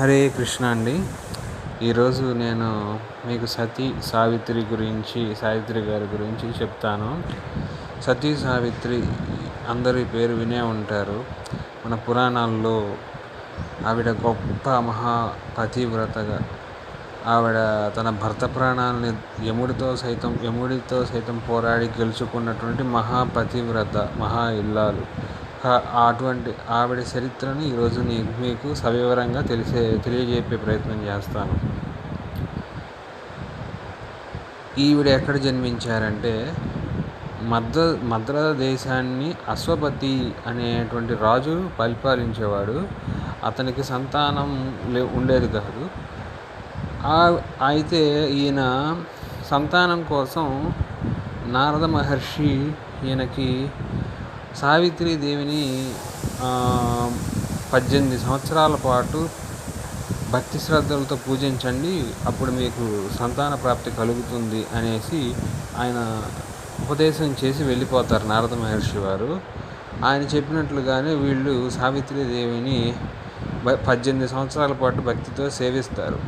హరే కృష్ణ అండి. ఈరోజు నేను మీకు సతీ సావిత్రి గురించి సావిత్రి గారి గురించి చెప్తాను. సతీ సావిత్రి అందరి పేరు వినే ఉంటారు. మన పురాణాల్లో ఆవిడ గొప్ప మహా పతివ్రతగా ఆవిడ తన భర్త ప్రాణాలని యముడితో సైతం యముడితో సైతం పోరాడి గెలుచుకున్నటువంటి మహాపతివ్రత మహా ఇల్లాలు. అటువంటి ఆవిడ చరిత్రను ఈరోజు నీ- మీకు సవివరంగా తెలిసే తెలియజెప్పే ప్రయత్నం చేస్తాను. ఈవిడ ఎక్కడ జన్మించారంటే మద్ర మద్ర దేశాన్ని అశ్వపతి అనేటువంటి రాజు పరిపాలించేవాడు. అతనికి సంతానం లే ఉండేది కాదు. అయితే ఈయన సంతానం కోసం నారద మహర్షి ఈయనకి సావిత్రీదేవిని దేవిని పద్దెనిమిది సంవత్సరాల పాటు భక్తి శ్రద్ధలతో పూజించండి. అప్పుడు మీకు సంతాన ప్రాప్తి కలుగుతుంది అనేసి ఆయన ఉపదేశం చేసి వెళ్ళిపోతారు నారద మహర్షి వారు. ఆయన చెప్పినట్లుగానే వీళ్ళు సావిత్రీదేవిని దేవిని పద్దెనిమిది సంవత్సరాల పాటు భక్తితో సేవిస్తారు.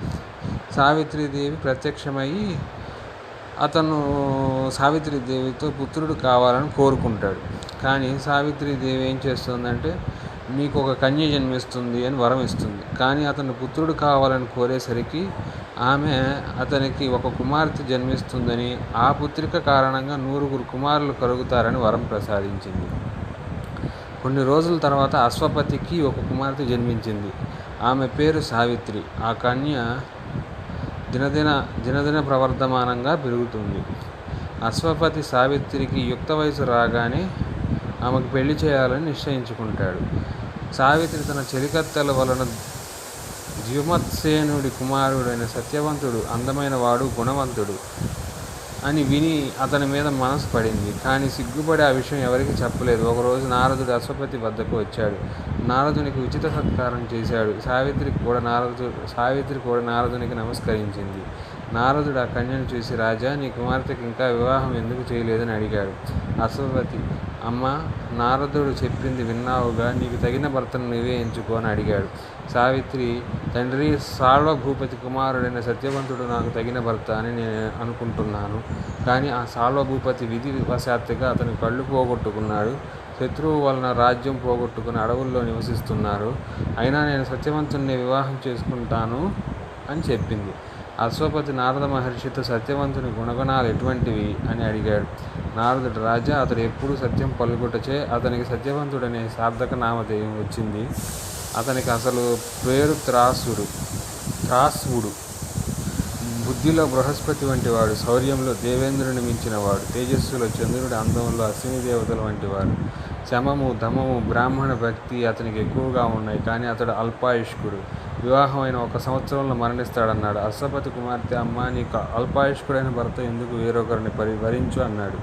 సావిత్రీదేవి ప్రత్యక్షమయ్యి అతను సావిత్రీదేవితో పుత్రుడు కావాలని కోరుకుంటాడు. కానీ సావిత్రీదేవి ఏం చేస్తుందంటే నీకు ఒక కన్య జన్మిస్తుంది అని వరం ఇస్తుంది. కానీ అతను పుత్రుడు కావాలని కోరేసరికి ఆమె అతనికి ఒక కుమార్తె జన్మిస్తుందని ఆ పుత్రిక కారణంగా నూరుగురు కుమారులు కలుగుతారని వరం ప్రసాదించింది. కొన్ని రోజుల తర్వాత అశ్వపతికి ఒక కుమార్తె జన్మించింది. ఆమె పేరు సావిత్రి. ఆ కన్య దినదిన దినదిన ప్రవర్ధమానంగా పెరుగుతుంది. అశ్వపతి సావిత్రికి యుక్త వయసు రాగానే ఆమెకు పెళ్ళి చేయాలని నిశ్చయించుకుంటాడు. సావిత్రి తన చెలికత్తెల వలన ద్యుమత్సేనుడి కుమారుడైన సత్యవంతుడు అందమైన వాడు గుణవంతుడు అని విని అతని మీద మనసు పడింది. కానీ సిగ్గుపడి ఆ విషయం ఎవరికి చెప్పలేదు. ఒకరోజు నారదుడు అశ్వపతి వద్దకు వచ్చాడు. నారదునికి ఉచిత సత్కారం చేశాడు. సావిత్రికి కూడా నారదు సావిత్రి కూడా నారదునికి నమస్కరించింది. నారదుడు ఆ కన్యను చూసి రాజా నీ కుమార్తెకి ఇంకా వివాహం ఎందుకు చేయలేదని అడిగాడు. అశ్వపతి అమ్మ నారదుడు చెప్పింది విన్నావుగా నీకు తగిన భర్తను నువ్వే ఎంచుకో అని అడిగాడు. సావిత్రి తండ్రి సాల్వభూపతి కుమారుడైన సత్యవంతుడు నాకు తగిన భర్త అని నేను అనుకుంటున్నాను. కానీ ఆ సాల్వభూపతి విధి వశాత్తుగా అతని కళ్ళు పోగొట్టుకున్నాడు. శత్రువు వలన రాజ్యం పోగొట్టుకుని అడవుల్లో నివసిస్తున్నారు. అయినా నేను సత్యవంతుణ్ణి వివాహం చేసుకుంటాను అని చెప్పింది. అశ్వపతి నారద మహర్షితో సత్యవంతుని గుణగణాలు ఎటువంటివి అని అడిగాడు. నారదుడు రాజా అతడు ఎప్పుడూ సత్యం పలుకుటచే అతనికి సత్యవంతుడనే సార్థక నామధేయం వచ్చింది. అతనికి అసలు పేరు త్రాసుడు త్రాసువుడు. బుద్ధిలో బృహస్పతి వంటి వాడు శౌర్యంలో దేవేంద్రుని మించిన వాడు తేజస్సులో చంద్రుడి అందంలో అశ్విని దేవతల వంటి వాడు శమము ధమము బ్రాహ్మణ భక్తి అతనికి ఎక్కువగా ఉన్నాయి కానీ అతడు అల్పాయుష్కుడు. వివాహమైన ఒక సంవత్సరంలో మరణిస్తాడన్నాడు. అశ్వపతి కుమార్తె అమ్మ నీకు అల్పాయుష్కుడైన భర్త ఎందుకు వేరొకరిని పరి వరించు అన్నాడు.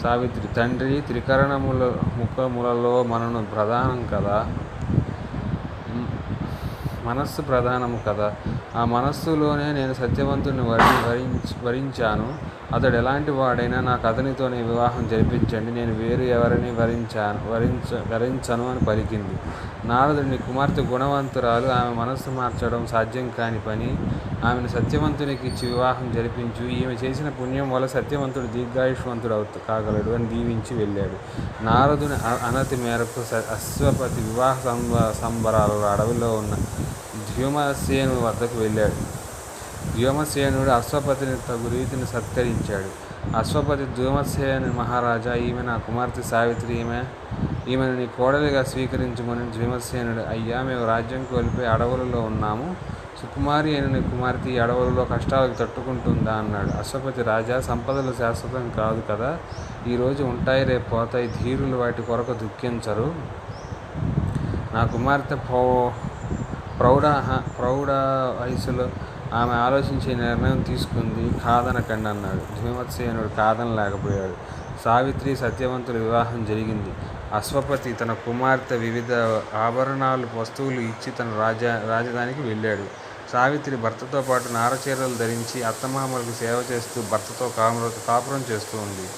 సావిత్రి తండ్రి త్రికరణముల ముఖములలో మనను ప్రధానం కదా? మనస్సు ప్రధానము కదా? ఆ మనస్సులోనే నేను సత్యవంతుని వరి వరించి వరించాను. అతడు ఎలాంటి వాడైనా నాకు అతనితోనే వివాహం జరిపించండి. నేను వేరు ఎవరిని వరించాను వరించ వరించను అని పలికింది. నారదుని కుమార్తె గుణవంతురాలు. ఆమె మనస్సు మార్చడం సాధ్యం కాని పని. ఆమెను సత్యవంతునికి ఇచ్చి వివాహం జరిపించు. ఈమె చేసిన పుణ్యం వల్ల సత్యవంతుడు దీర్ఘాయుష్వంతుడు అవుతూ కాగలడు అని దీవించి వెళ్ళాడు. నారదుని అనతి మేరకు అశ్వపతి వివాహ సంబ సంబరాలలో అడవిలో ఉన్న ధ్యుమసేను వద్దకు వెళ్ళాడు. వ్యోమసేనుడు అశ్వపతిని తగు రీతిని సత్కరించాడు. అశ్వపతి ధ్యూమసేను మహారాజా ఈమె నా కుమార్తె సావిత్రి ఈమె ఈమెను నీ కోడలిగా స్వీకరించమని భీమసేనుడు అయ్యా మేము రాజ్యం కోల్పోయి అడవులలో ఉన్నాము. సుకుమారి అయిన నీ కుమార్తె ఈ అడవులలో కష్టాలకు తట్టుకుంటుందా అన్నాడు. అశ్వపతి రాజా సంపదలు శాశ్వతం కాదు కదా. ఈరోజు ఉంటాయి రేపు పోతాయి. ధీరులు వాటి కొరకు దుఃఖించరు. నా కుమార్తె పౌ ప్రౌఢ ప్రౌఢ వయసులో ఆమె ఆలోచించే నిర్ణయం తీసుకుంది. కాదనకండి అన్నాడు. భీమత్సేనుడు కాదనలేకపోయాడు. సావిత్రి సత్యవంతుల వివాహం జరిగింది. అశ్వపతి తన కుమార్తె వివిధ ఆభరణాలు వస్తువులు ఇచ్చి తన రాజా రాజధానికి వెళ్ళాడు. సావిత్రి భర్తతో పాటు నారచీరలు ధరించి అత్తమామలకు సేవ చేస్తూ భర్తతో కాపుర కాపురం చేస్తూ ఉంది.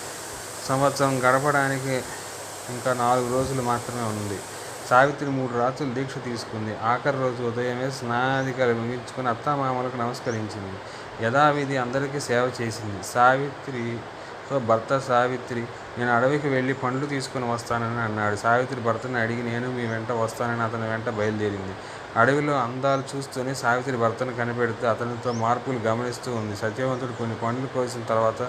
సంవత్సరం గడపడానికి ఇంకా నాలుగు రోజులు మాత్రమే ఉంది. సావిత్రి మూడు రాత్రులు దీక్ష తీసుకుంది. ఆఖరి రోజు ఉదయమే స్నానాధికారి ముగించుకుని అత్తామామలకు నమస్కరించింది. యథావిధి అందరికీ సేవ చేసింది. సావిత్రి సో భర్త సావిత్రి నేను అడవికి వెళ్ళి పండ్లు తీసుకుని వస్తానని అన్నాడు. సావిత్రి భర్తను అడిగి నేను మీ వెంట వస్తానని అతని వెంట బయలుదేరింది. అడవిలో అందాలు చూస్తూనే సావిత్రి భర్తను కనిపెడుతూ అతనితో మార్పులు గమనిస్తూ ఉంది. సత్యవంతుడు కొన్ని పండ్లు కోసిన తర్వాత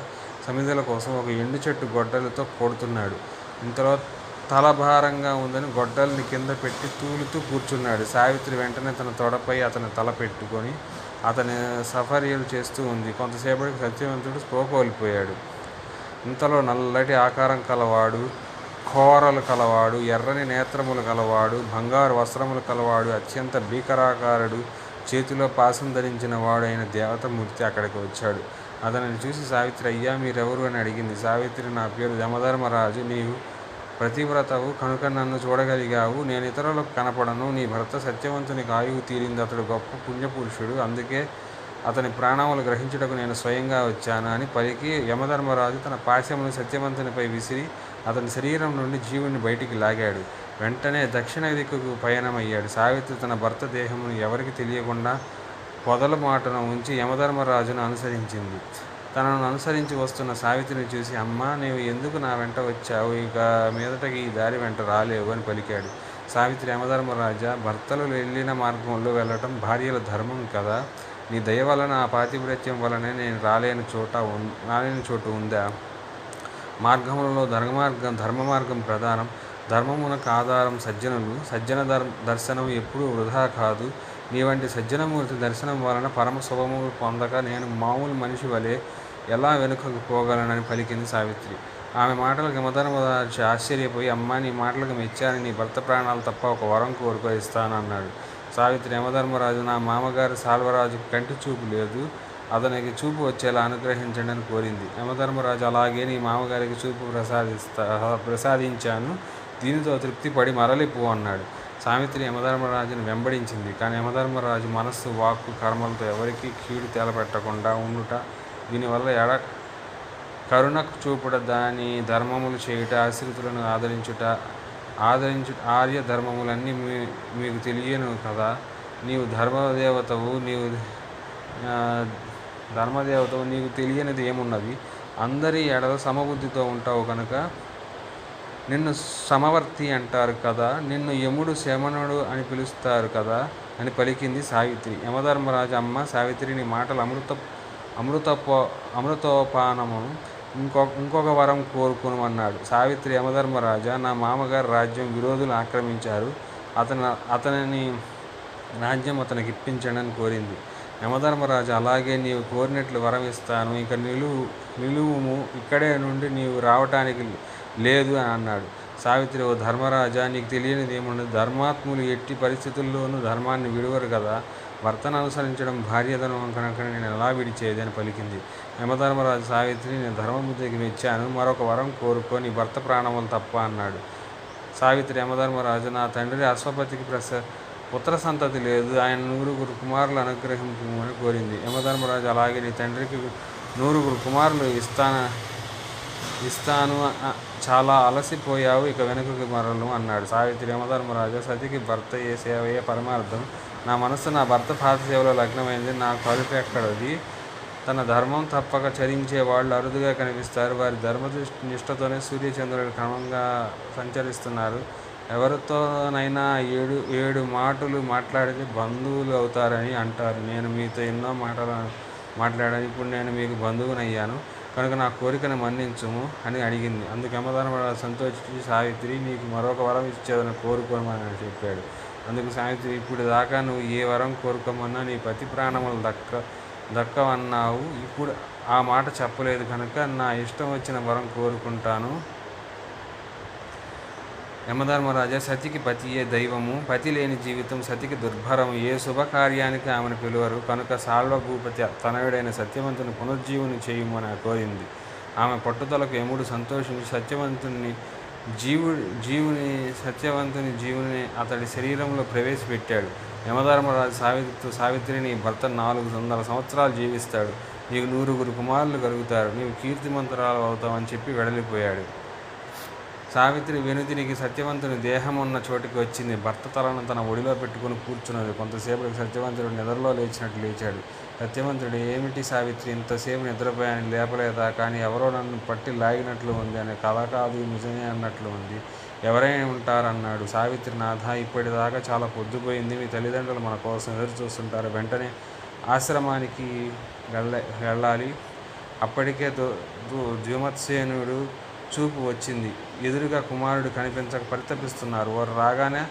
సమిధల కోసం ఒక ఎండు చెట్టు గొడ్డలతో కొడుతున్నాడు. ఇంతలో తలభారంగా ఉందని గొడ్డల్ని కింద పెట్టి తూలుతూ కూర్చున్నాడు. సావిత్రి వెంటనే తన తొడపై అతని తల పెట్టుకొని అతని సఫర్యలు చేస్తూ ఉంది. కొంతసేపటికి సత్యవంతుడు స్పోకోల్పోయాడు ఇంతలో నల్లటి ఆకారం కలవాడు కోరలు కలవాడు ఎర్రని నేత్రములు కలవాడు బంగారు వస్త్రములు కలవాడు అత్యంత భీకరాకారుడు చేతిలో పాసం ధరించిన వాడు అయిన దేవతమూర్తి అక్కడికి వచ్చాడు. అతనిని చూసి సావిత్రి అయ్యా మీరెవరు? అని అడిగింది. సావిత్రి నా పేరు యమధర్మరాజు. నీవు ప్రతివ్రతవు కనుక నన్ను చూడగలిగావు. నేను ఇతరులకు కనపడను. నీ భర్త సత్యవంతునికి ఆయువు తీరింది. అతడు గొప్ప పుణ్యపురుషుడు. అందుకే అతని ప్రాణములు గ్రహించుటకు నేను స్వయంగా వచ్చాను అని పలికి యమధర్మరాజు తన పాశమును సత్యవంతునిపై విసిరి అతని శరీరం నుండి జీవుని బయటికి లాగాడు. వెంటనే దక్షిణ దిక్కుకు పయనమయ్యాడు. సావిత్రి తన భర్త దేహమును ఎవరికి తెలియకుండా పొదల మాటను ఉంచి యమధర్మరాజును అనుసరించింది. తనను అనుసరించి వస్తున్న సావిత్రిని చూసి అమ్మా నీవు ఎందుకు నా వెంట వచ్చావు? ఇక మీదటకి ఈ దారి వెంట రాలేవు అని పలికాడు. సావిత్రి యమధర్మరాజా భర్తలు వెళ్ళిన మార్గంలో వెళ్ళటం భార్యల ధర్మం కదా. నీ దయ వలన ఆ పాతివ్రత్యం వలనే నేను రాలేని చోట ఉన్ రాలేని చోటు ఉందా? మార్గములలో ధర్మ మార్గం ధర్మ మార్గం ప్రధానం. ధర్మమునకు ఆధారం సజ్జనులు. సజ్జన దర్ దర్శనం ఎప్పుడూ వృధా కాదు. నీ వంటి సజ్జనమూర్తి దర్శనం వలన పరమ శుభములు పొందక నేను మామూలు మనిషి వలె ఎలా వెనుకకు పోగలనని పలికింది సావిత్రి. ఆమె మాటలకు మదనమదార్చి ఆశ్చర్యపోయి అమ్మా నీ మాటలకు మెచ్చాని. నీ భర్త ప్రాణాలు తప్ప ఒక వరం కోరుకో ఇస్తాను అన్నాడు. సావిత్రి యమధర్మరాజు నా మామగారు సాల్వరాజు కంటి చూపు లేదు. అతనికి చూపు వచ్చేలా అనుగ్రహించండి అని కోరింది. యమధర్మరాజు అలాగే నీ మామగారికి చూపు ప్రసాదిస్తా ప్రసాదించాను. దీనితో తృప్తి పడి మరలిపో అన్నాడు. సావిత్రి యమధర్మరాజును వెంబడించింది. కానీ యమధర్మరాజు మనస్సు వాక్కు కర్మలతో ఎవరికీ కీడు తేలపెట్టకుండా ఉండుట దీనివల్ల ఎడ కరుణకు చూపుట దాని ధర్మములు చేయుట ఆశ్రితులను ఆదరించుట ఆదరించు ఆర్య ధర్మములన్నీ మీ మీకు తెలియను కదా. నీవు ధర్మదేవతవు నీవు ధర్మదేవతవు నీకు తెలియనిది ఏమున్నది? అందరి ఎడల సమబుద్ధితో ఉంటావు కనుక నిన్ను సమవర్తి అంటారు కదా. నిన్ను యముడు శమనుడు అని పిలుస్తారు కదా అని పలికింది సావిత్రి. యమధర్మరాజు అమ్మ సావిత్రిని మాటలు అమృత అమృతపో అమృతోపానము ఇంకొక ఇంకొక వరం కోరుకునమన్నాడు. సావిత్రి యమధర్మరాజా నా మామగారు రాజ్యం విరోధులు ఆక్రమించారు. అతను అతనిని రాజ్యం అతనికి ఇప్పించండి అని కోరింది. యమధర్మరాజు అలాగే నీవు కోరినట్లు వరం ఇస్తాను. ఇక నిలువు నిలువుము ఇక్కడే నుండి నీవు రావటానికి లేదు అని అన్నాడు. సావిత్రి ఓ ధర్మరాజా నీకు తెలియనిది ఏముండదు ధర్మాత్ములు ఎట్టి పరిస్థితుల్లోనూ ధర్మాన్ని విడువరు కదా. భర్తను అనుసరించడం భార్యతను కనుక నేను ఎలా విడిచేది అని పలికింది. యమధర్మరాజు సావిత్రి నేను ధర్మబుద్ధికి మెచ్చాను మరొక వరం కోరుకొని భర్త ప్రాణములు తప్ప అన్నాడు. సావిత్రి యమధర్మరాజు నా తండ్రి అశ్వపతికి ప్రస పుత్ర సంతతి లేదు. ఆయన నూరుగురు కుమారులు అనుగ్రహించమని కోరింది. యమధర్మరాజు అలాగే నీ తండ్రికి నూరుగురు కుమారులు ఇస్తాన ఇస్తాను చాలా అలసిపోయావు ఇక వెనుకకి మరలు అన్నాడు. సావిత్రి యమధర్మరాజు సతికి భర్త ఏ సేవయే పరమార్థం. నా మనస్సు నా భర్త పాత సేవలో లగ్నమైంది. నా కలుపు ఎక్కడది? తన ధర్మం తప్పక చరించే వాళ్ళు అరుదుగా కనిపిస్తారు. వారి ధర్మ నిష్టతోనే సూర్యచంద్రుడు క్రమంగా సంచరిస్తున్నారు. ఎవరితోనైనా ఏడు ఏడు మాటలు మాట్లాడితే బంధువులు అవుతారని అంటారు. నేను మీతో ఎన్నో మాటలు మాట్లాడాను. ఇప్పుడు నేను మీకు బంధువునయ్యాను. కనుక నా కోరికను మన్నించుము అని అడిగింది. అందుకు యమధర్మరాజు సంతోషించి సావిత్రి నీకు మరొక వరం ఇచ్చేదని కోరుకోమని చెప్పాడు. అందుకు సావిత్రి ఇప్పుడు దాకా నువ్వు ఏ వరం కోరుకోమన్నా నీ పతి ప్రాణములు దక్క దక్కవన్నావు. ఇప్పుడు ఆ మాట చెప్పలేదు కనుక నా ఇష్టం వచ్చిన వరం కోరుకుంటాను. యమధర్మరాజా సతికి పతియే దైవము పతి లేని జీవితం సతికి దుర్భరం ఏ శుభకార్యానికి ఆమెను పిలువరు కనుక సాల్వభూపతి తనయుడైన సత్యవంతుని పునర్జీవుని చేయమని కోరింది. ఆమె పట్టుదలకు యముడు సంతోషించి సత్యవంతుని జీవు జీవుని సత్యవంతుని జీవుని అతడి శరీరంలో ప్రవేశపెట్టాడు. యమధర్మరాజు సావిత్రి సావిత్రిని భర్త నాలుగు వందల సంవత్సరాలు జీవిస్తాడు. నీకు నూరుగురు కుమారులు కలుగుతారు. నీవు కీర్తిమంతరాలు అవుతావని చెప్పి వెడలిపోయాడు. సావిత్రి వెనుదినికి సత్యవంతుని దేహం ఉన్న చోటికి వచ్చింది. భర్త తలను తన ఒడిలో పెట్టుకుని కూర్చున్నది. కొంతసేపటికి సత్యవంతుడు నిద్రలో లేచినట్లు లేచాడు. సత్యవంతుడు ఏమిటి సావిత్రి ఇంతసేపు నిద్రపోయాను లేపలేదా? కానీ ఎవరో నన్ను పట్టి లాగినట్లు ఉంది అనే కథ కాదు నిజమే అన్నట్లు ఉంది. ఎవరైనా ఉంటారన్నాడు. సావిత్రి నాథ ఇప్పటిదాకా చాలా పొద్దుపోయింది. మీ తల్లిదండ్రులు మన కోసం ఎదురు చూస్తుంటారు వెంటనే ఆశ్రమానికి వెళ్ళ వెళ్ళాలి. అప్పటికే దు దు- ద్యుమత్సేనుడు చూపు వచ్చింది. ఎదురుగా కుమారుడు కనిపించక పరితపిస్తున్నారు. వారు రాగానే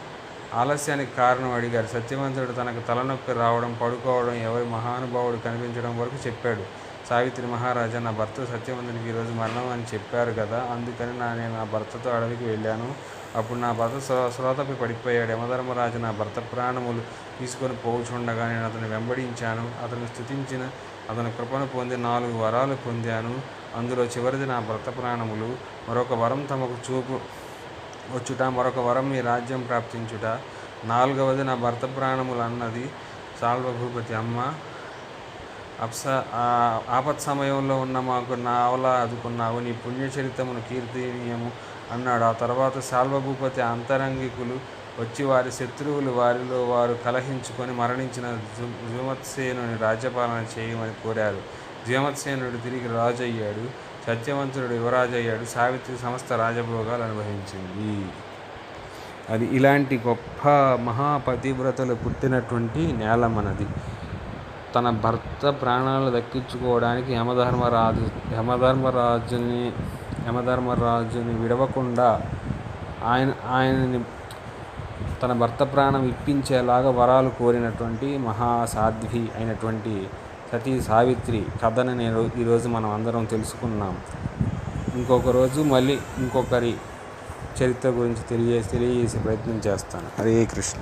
ఆలస్యానికి కారణం అడిగారు. సత్యవంతుడు తనకు తలనొప్పి రావడం పడుకోవడం ఎవరి మహానుభావుడు కనిపించడం వరకు చెప్పాడు. సావిత్రి మహారాజా నా భర్త సత్యవంతునికి ఈరోజు మరణం అని చెప్పారు కదా అందుకని నా నేను నా భర్తతో అడవికి వెళ్ళాను. అప్పుడు నా భర్త శ్రో- శ్రోతపై పడిపోయాడు. యమధర్మరాజు నా భర్త ప్రాణములు తీసుకొని పోవుచుండగా నేను అతను వెంబడించాను. అతను స్థుతించిన అతని కృపను పొంది నాలుగు వరాలు పొందాను. అందులో చివరిది నా భర్త ప్రాణములు. మరొక వరం తమకు చూపు వచ్చుట మరొక వరం మీ రాజ్యం ప్రాప్తించుట. నాలుగవది నా భర్త ప్రాణములు అన్నది సాల్వభూపతి అమ్మ. అప్స ఆ- ఆపత్ సమయంలో ఉన్న మాకు నా అవలా ఆదుకున్నావు నీ పుణ్యచరితమును కీర్తనీయము అన్నాడు. ఆ తర్వాత శాల్వభూపతి అంతరంగికులు వచ్చి వారి శత్రువులు వారిలో వారు కలహించుకొని మరణించిన జు- జుమత్సేనుని రాజ్యపాలన చేయమని కోరారు. జుమత్సేనుడు తిరిగి రాజు అయ్యాడు సత్యవంతుడు యువరాజు అయ్యాడు సావిత్రి సమస్త రాజభోగాలు అనుభవించింది. అది ఇలాంటి గొప్ప మహాపతివ్రతలు పుట్టినటువంటి నేల మనది. తన భర్త ప్రాణాలు దక్కించుకోవడానికి యమధర్మరాజు యమధర్మరాజుని యమధర్మరాజుని విడవకుండా ఆయన ఆయనని తన భర్త ప్రాణం ఇప్పించేలాగా వరాలు కోరినటువంటి మహాసాధ్వి అయినటువంటి సతీ సావిత్రి కథను నేను ఈరోజు మనం అందరం తెలుసుకున్నాం. ఇంకొక రోజు మళ్ళీ ఇంకొకరి చరిత్ర గురించి తెలియ తెలియజేసే ప్రయత్నం చేస్తాను. హరే కృష్ణ.